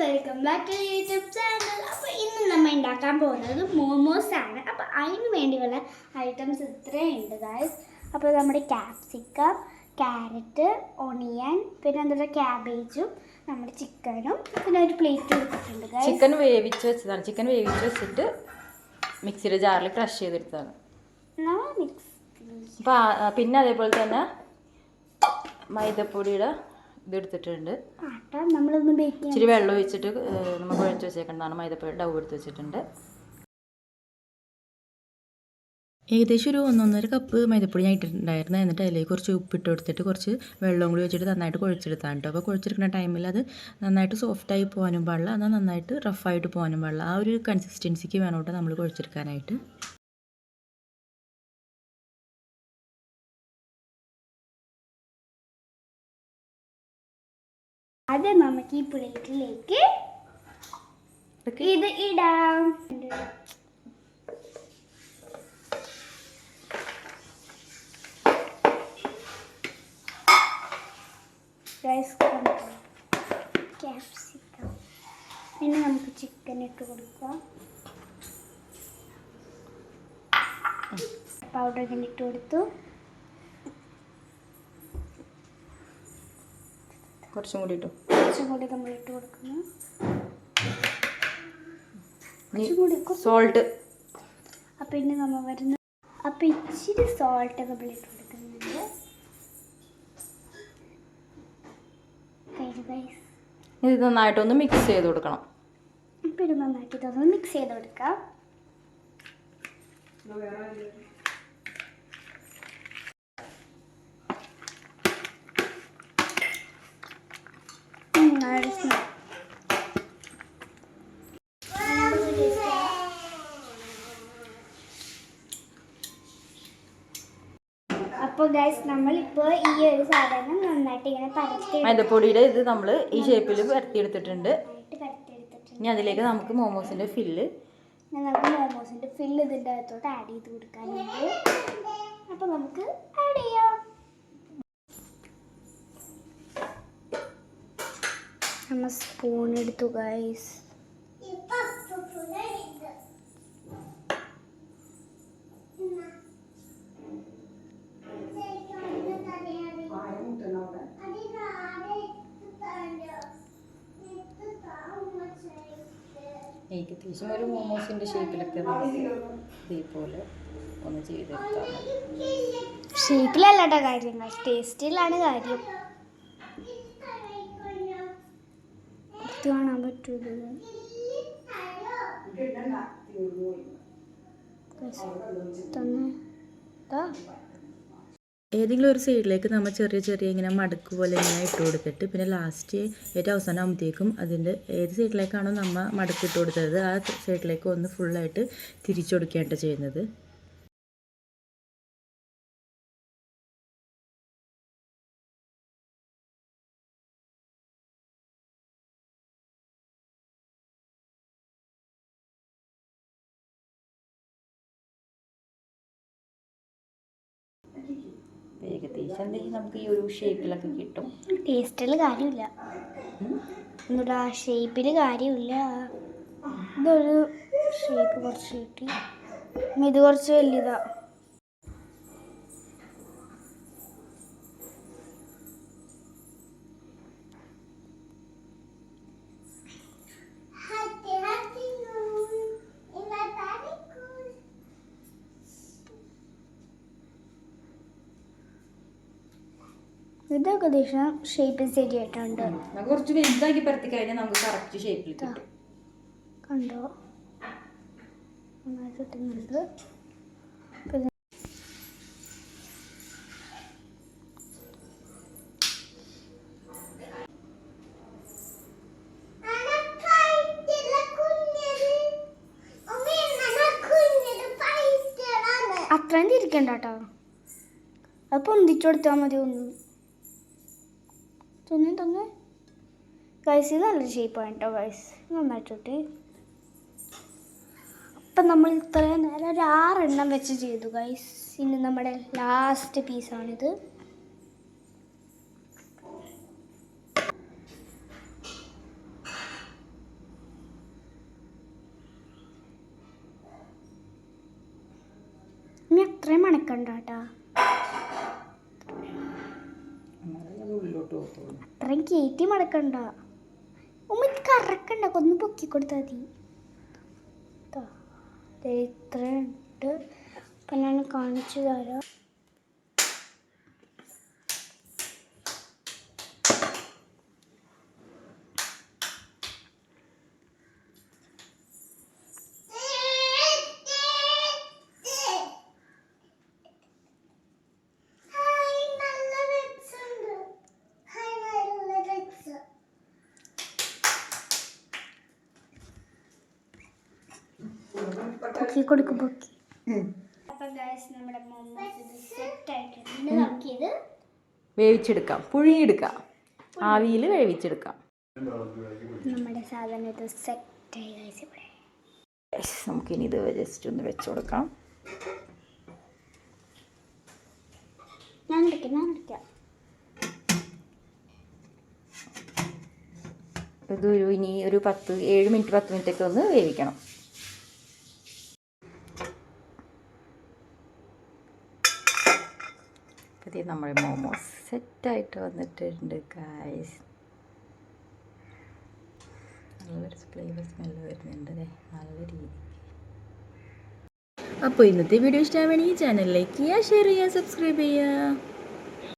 Welcome back to YouTube channel അപ്പോൾ ഇന്ന് നമ്മൾ ഉണ്ടാക്കാൻ പോകുന്നത് മോമോസ് ആണ് അപ്പോൾ അതിന് വേണ്ടിയുള്ള ഐറ്റംസ് ഇത്രയും ഉണ്ട് ഗായ്സ് അപ്പോൾ നമ്മുടെ ക്യാപ്സിക്കം ക്യാരറ്റ് ഒണിയൻ പിന്നെ എന്താ പറയുക ക്യാബേജും നമ്മുടെ ചിക്കനും പിന്നെ ഒരു പ്ലേറ്റ് കൊടുത്തിട്ടുണ്ട് ഗായ്സ് ചിക്കൻ വേവിച്ച് വെച്ചതാണ്. ചിക്കൻ വേവിച്ച് വെച്ചിട്ട് മിക്സിയുടെ ജാറിൽ ക്രഷ് ചെയ്തെടുത്തതാണ്. മിക്സ് അപ്പോൾ പിന്നെ അതേപോലെ തന്നെ മൈദപ്പൊടിയുടെ ഇത് എടുത്തിട്ടുണ്ട് ഇച്ചിരി വെള്ളം ഒഴിച്ചിട്ട് നമ്മൾ കുഴച്ച് വെച്ചേക്കുന്നതാണ് മൈദപ്പൊടി ഡവ് എടുത്ത് വെച്ചിട്ടുണ്ട്. ഏകദേശം ഒരു ഒന്നൊന്നര കപ്പ് മൈദപ്പൊടി ഞാൻ ഇട്ടിട്ടുണ്ടായിരുന്നു. എന്നിട്ട് അതിലേക്ക് കുറച്ച് ഉപ്പിട്ട് കൊടുത്തിട്ട് കുറച്ച് വെള്ളം കൂടി വെച്ചിട്ട് നന്നായിട്ട് കുഴച്ചെടുത്താണ് കേട്ടോ. അപ്പോൾ കുഴച്ചെടുക്കുന്ന ടൈമിൽ അത് നന്നായിട്ട് സോഫ്റ്റായി പോകാനും പാടില്ല. എന്നാൽ നന്നായിട്ട് റഫായിട്ട് പോകാനും പാടില്ല. ആ ഒരു കൺസിസ്റ്റൻസിക്ക് വേണം കേട്ടോ നമ്മൾ കുഴച്ചെടുക്കാനായിട്ട്. അത് നമുക്ക് ഈ പ്ലേറ്റിലേക്ക് ഇത് ഇടാം. ക്യാപ്സിക്കം പിന്നെ നമുക്ക് ചിക്കൻ ഇട്ട് കൊടുക്കാം. പൗഡർ ഇങ്ങനെ ഇട്ട് കൊടുത്തു. കുറച്ചും കൂടി ഇട്ടു. കുറച്ചും കൂടി നമ്മൾ ഇട്ട് കൊടുക്കുന്നു. സോൾട്ട് അപ്പം ഇനി നമ്മൾ വരുന്ന അപ്പം ഇച്ചിരി സോൾട്ട് നമ്മൾ ഇട്ട് കൊടുക്കുന്നുണ്ട്. ഇത് നന്നായിട്ടൊന്ന് മിക്സ് ചെയ്ത് കൊടുക്കണം. ഇപ്പൊ ഇത് നന്നായിട്ട് ഇതൊന്ന് മിക്സ് ചെയ്ത് കൊടുക്കാം. അപ്പോൾ ഗൈസ് നമ്മളിപ്പോൾ ഈ ഒരു സാധനം നന്നായിട്ട് ഇങ്ങനെ പരത്തി മൈദപ്പൊടിയുടെ ഇത് നമ്മൾ ഈ ഷേപ്പിൽ പരത്തിയെടുത്തിട്ടുണ്ട്. ഇനി അതിലേക്ക് നമുക്ക് മോമോസിന്റെ ഫില്ല് നമുക്ക് മോമോസിന്റെ ഫില്ല് ഇതിന്റെ അകത്തോട്ട് ആഡ് ചെയ്ത് കൊടുക്കാനുണ്ട്. അപ്പോൾ നമുക്ക് ആഡ് ചെയ്യാം. നമ്മൾ സ്പൂൺ എടുത്തു ഗൈസ് ഏകദേശം ഒരു മോമോസിന്റെ ഷേപ്പിലൊക്കെ ഇതേപോലെ ഒന്ന് ചെയ്തെടുക്കാം. ഷേപ്പിലല്ല കാര്യങ്ങൾ. കാര്യം ടേസ്റ്റിലാണ് കാര്യം. കാണാൻ പറ്റുള്ളൂ തന്നെ. ദാ. ഏതെങ്കിലും ഒരു സൈഡിലേക്ക് നമ്മൾ ചെറിയ ചെറിയ ഇങ്ങനെ മടക്ക് പോലെ ഇങ്ങനെ ഇട്ട് കൊടുത്തിട്ട് പിന്നെ ലാസ്റ്റ് ഏറ്റവും അവസാനം ആകുമ്പോഴത്തേക്കും അതിന്റെ ഏത് സൈഡിലേക്കാണോ നമ്മൾ മടക്ക് കൊടുത്തത് ആ സൈഡിലേക്ക് ഒന്ന് ഫുള്ളായിട്ട് തിരിച്ചു കൊടുക്കുകയാണ് ചെയ്യുന്നത്. ഏകദേശം എന്തെങ്കിലും നമുക്ക് ഈ ഒരു ഷേപ്പിലൊക്കെ കിട്ടും. ടേസ്റ്റിൽ കാര്യമില്ല. എന്നിട്ട് ആ ഷേപ്പിൽ കാര്യമില്ല. ഇതൊരു ഷേപ്പ് കുറച്ച് കിട്ടി. ഇത് കുറച്ച് വലുതാ. ഇത് ഏകദേശം ഷേപ്പ് ശരിയായിട്ടുണ്ട്. നമുക്ക് കുറച്ച് വലുതാക്കി പരത്തി കഴിഞ്ഞാൽ നമുക്ക് കറക്റ്റ് ഷേപ്പിൽ കിട്ടും. കണ്ടോ? ഇത് അത്രയും തിരിക്കണ്ട കേട്ടോ. അത് പൊന്തിച്ചു കൊടുത്താൽ മതി ഒന്ന്. തന്നെ തന്നെ ഗൈസ് ഇത് നല്ല ഷേപ്പാണ് കേട്ടോ ഗൈസ് നന്നായിട്ട് അപ്പം നമ്മൾ ഇത്രയും നേരം ഒരു ആറെണ്ണം വെച്ച് ചെയ്തു ഗൈസ് ഇനി നമ്മുടെ ലാസ്റ്റ് പീസാണിത് ഇനി അത്രയും മണക്കണ്ട കേട്ടോ അത്രയും കയറ്റി മടക്കണ്ട. ഉമ്മ കറക്കണ്ട. ഒന്ന് പൊക്കി കൊടുത്താൽ മതി. ഇത്രയും ഉണ്ട്. അപ്പം ഞാൻ കാണിച്ചു തരാം. പൊക്കി കൊടുക്കും പൊക്കി വേവിച്ചെടുക്കാം. പുഴുങ്ങിയെടുക്കാം. ആവിയിൽ വേവിച്ചെടുക്കാം. നമ്മുടെ സാധനം ഇത് സെറ്റ് ആയി ഗൈസ് ഇവിടെ. നമുക്കിനി ഇത് ജസ്റ്റ് ഒന്ന് വെച്ച് കൊടുക്കാം. ഞാൻ എടുക്കാം ഞാൻ എടുക്കാം ഇതൊരു ഇനി ഒരു പത്ത് ഏഴ് മിനിറ്റ് പത്ത് മിനിറ്റ് ഒക്കെ ഒന്ന് വേവിക്കണം. അപ്പോൾ നമ്മുടെ മോമോസ് സെറ്റായിട്ട് വന്നിട്ടുണ്ട് കായ്സ് നല്ലൊരു ഫ്ലേവർ സ്മെല്ല് വരുന്നുണ്ട് നല്ല രീതി അപ്പോൾ ഇന്നത്തെ വീഡിയോ ഇഷ്ടമാണെങ്കിൽ ചാനലിലേക്ക് ചെയ്യുക ഷെയർ ചെയ്യുക സബ്സ്ക്രൈബ് ചെയ്യുക.